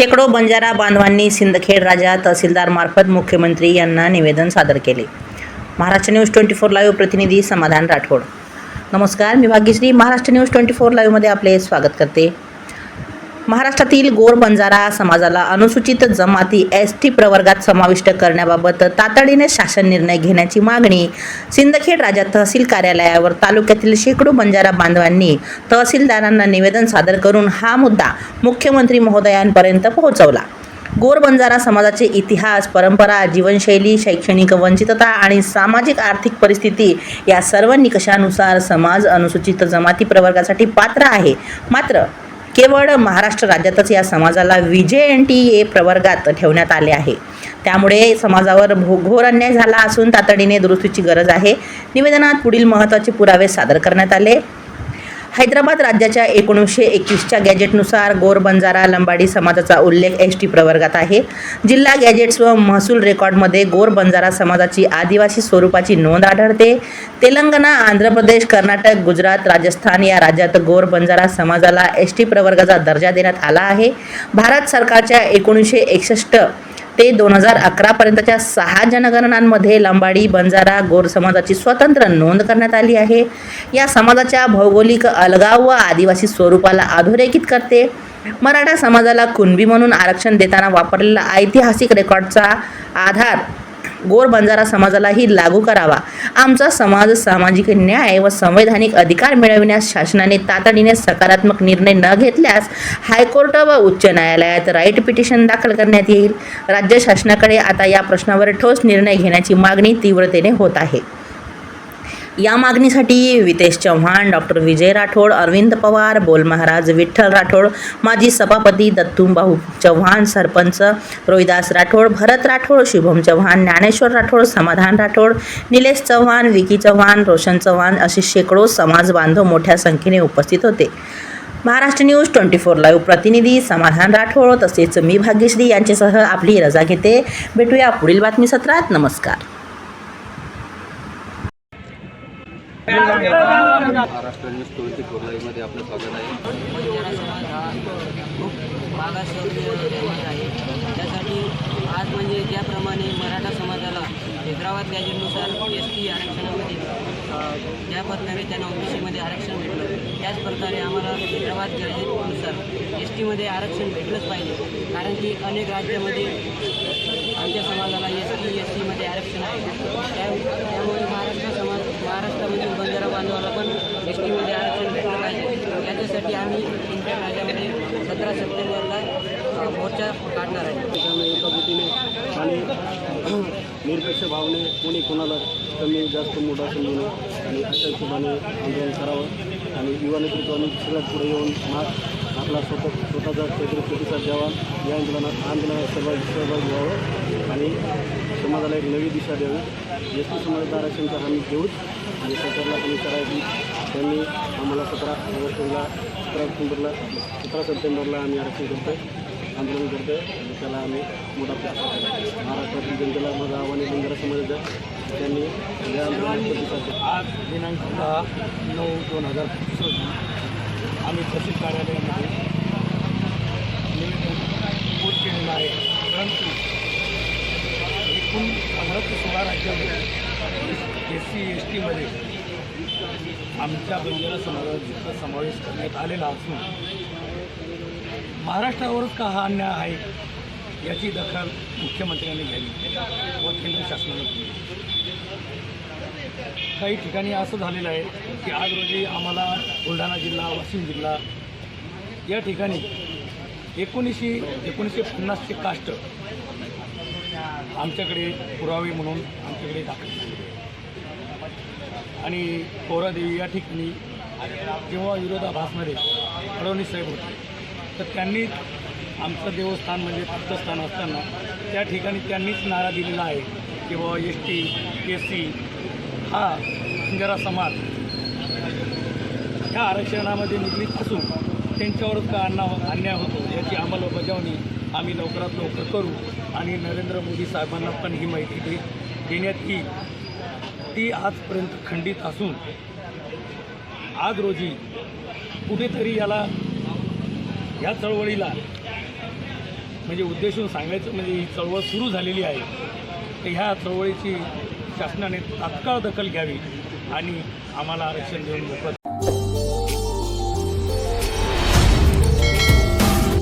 शेकडो बंजारा बांधवांनी सिंदखेड राजा तहसीलदारमार्फत मुख्यमंत्री यांना निवेदन सादर केले. Maharashtra news twenty four live प्रतिनिधी समाधान राठोड. नमस्कार मी Bhagyashree. Maharashtra news twenty four लाईव्हमध्ये आपले स्वागत करते. महाराष्ट्रातील गोर बंजारा समाजाला अनुसूचित जमाती एस टी प्रवर्गात समाविष्ट करण्याबाबत तातडीने शासन निर्णय घेण्याची मागणी सिंदखेड राजा तहसील कार्यालयावर तालुक्यातील शेकडो बंजारा बांधवांनी तहसीलदारांना निवेदन सादर करून हा मुद्दा मुख्यमंत्री महोदयांपर्यंत पोहोचवला. गोर बंजारा समाजाचे इतिहास परंपरा जीवनशैली शैक्षणिक वंचितता आणि सामाजिक आर्थिक परिस्थिती या सर्व निकषानुसार समाज अनुसूचित जमाती प्रवर्गासाठी पात्र आहे. मात्र केवळ महाराष्ट्र राज्यातच या समाजाला V J N T A प्रवर्गात ठेवण्यात आले आहे. त्यामुळे समाजावर भो घोर अन्याय झाला असून तातडीने दुरुस्तीची गरज आहे. निवेदनात पुढील महत्त्वाचे पुरावे सादर करण्यात आले. हैदराबाद राज्याच्या एकोणीसशे एकवीसच्या गॅजेटनुसार गोर बंजारा लंबाडी समाजाचा उल्लेख एस टी प्रवर्गात आहे. जिल्हा गॅजेट्स व महसूल रेकॉर्डमध्ये गोर बंजारा समाजाची आदिवासी स्वरूपाची नोंद आढळते. तेलंगणा आंध्र प्रदेश कर्नाटक गुजरात राजस्थान या राज्यात गोर बंजारा समाजाला एस टी प्रवर्गाचा दर्जा देण्यात आला आहे. भारत सरकारच्या एकोणीसशे एकसष्ट ते दोन हजार अकरापर्यंतच्या सहा जनगणनांमध्ये लंबाडी बंजारा गोर समाजाची स्वतंत्र नोंद करण्यात आली आहे. या समाजाच्या भौगोलिक अलगाव व आदिवासी स्वरूपाला अधोरेखित करते. मराठा समाजाला कुणबी म्हणून आरक्षण देताना वापरलेला ऐतिहासिक रेकॉर्डचा आधार गोर बंजारा समाजालाही लागू करावा. आमचा समाज सामाजिक न्याय व संवैधानिक अधिकार मिळविण्यास शासनाने तातडीने सकारात्मक निर्णय न घेतल्यास हायकोर्ट व उच्च न्यायालयात राईट पिटिशन दाखल करण्यात येईल. राज्य शासनाकडे आता या प्रश्नावर ठोस निर्णय घेण्याची मागणी तीव्रतेने होत आहे. या मागणीसाठी वितेश चव्हाण डॉक्टर विजय राठोड अरविंद पवार बोल महाराज विठ्ठल राठोड माजी सभापती दत्तूभाऊ चव्हाण सरपंच रोहिदास राठोड भरत राठोड शुभम चव्हाण ज्ञानेश्वर राठोड समाधान राठोड निलेश चव्हाण विकी चव्हाण रोशन चव्हाण असे शेकडो समाज बांधव मोठ्या संख्येने उपस्थित होते. Maharashtra news twenty four live प्रतिनिधी समाधान राठोड तसेच मी भाग्यश्री यांच्यासह आपली रजा घेते. भेटूया पुढील बातमी सत्रात नमस्कार. महाराष्ट्र न्यूज ट्वेंटी फोर लाईव्हमध्ये आपलं स्वागत आहे. हा खूप मागासवर्गीय आहे त्यासाठी आज म्हणजे ज्याप्रमाणे मराठा समाजाला हैदराबाद गॅजेटनुसार एस टी आरक्षणामध्ये ज्या प्रकारे त्यांना ओबीसीमध्ये आरक्षण भेटलं त्याच प्रकारे आम्हाला हैदराबाद गरजेनुसार एस टीमध्ये आरक्षण भेटलंच पाहिजे. कारण की अनेक राज्यामध्ये आमच्या समाजाला एस टी एस टीमध्ये आरक्षण आहे. त्या त्यामुळे महाराष्ट्र समाज महाराष्ट्रामधील बंजारा बांधवाला पण एस टीमध्ये आरक्षण भेटलं पाहिजे. याच्यासाठी आम्ही तुमच्या राज्यामध्ये सतरा सप्टेंबरला मोर्चा काढणार आहे त्यामुळे एका बोटीने आणि निरपेक्ष भावने कोणी कोणाला कमी जास्त मोठा समजू नये आणि अशा हिशोबाने आंदोलन करावं आणि युवा नेतृत्वाने सगळ्यात पुढे येऊन हा आपला स्वतः स्वतःचा काहीतरी प्रतिसाद द्यावा. या आंदोलनात आंदोलनात सहभागी सहभागी व्हावं आणि समाजाला एक नवी दिशा द्यावी. एस टी समाजाचं आरक्षणचा हमी घेऊच आणि सरकारला कमी करायची त्यांनी आम्हाला सतरा ऑगस्टला सतरा ऑक्टोबरला सतरा सप्टेंबरला आम्ही आरक्षण करतोय आंदोलन करतो आणि त्याला आम्ही मोठा महाराष्ट्रातील जनतेला माझं आव्हान आहे बंजारा समाजाचं. त्यांनी या आंदोलनात आज दिनांक दहा नऊ दोन हजार पंचवीस रोजी आम्ही तहसील कार्यालयामध्ये निवेदन केलेलं आहे. परंतु एकूण पंधरा ते सोळा राज्यामध्ये एस सी एस टीमध्ये आमच्या बंजारा समाजाचा समावेश करण्यात आलेला असून महाराष्ट्रावरच का हा अन्याय आहे याची दखल मुख्यमंत्र्यांनी घ्यावी व केंद्र शासनाने घ्यावी काही ठिकाणी असं झालेलं आहे की आज रोजी आम्हाला बुलढाणा जिल्हा वाशिम जिल्हा या ठिकाणी एकोणीसशे एकोणीसशे पन्नासचे काष्ट आमच्याकडे पुरावे म्हणून आमच्याकडे दाखल झाले आणि कोरादेवी या ठिकाणी जेव्हा विरोधाभासमध्ये फडणवीस साहेब होते तर त्यांनी आमचं देवस्थान म्हणजे तीर्थस्थान असताना त्या ठिकाणी त्यांनीच नारा दिलेला आहे की बाबा एस टी एस सी हा बंजारा समाज ह्या आरक्षणामध्ये निगडीत असून त्यांच्यावरच का अन्ना अन्याय होतो याची अंमलबजावणी आम्ही लवकरात लवकर करू आणि नरेंद्र मोदी साहेबांना पण ही माहिती दे देण्यात येईल. ती आजपर्यंत खंडित असून आज रोजी कुठेतरी याला या चळवळीला म्हणजे उद्देशून सांगायचं म्हणजे ही चळवळ सुरू झालेली आहे. तर ह्या चळवळीची शासनाने तात्काळ दखल घ्यावी आणि आम्हाला आरक्षण देऊन मोकळं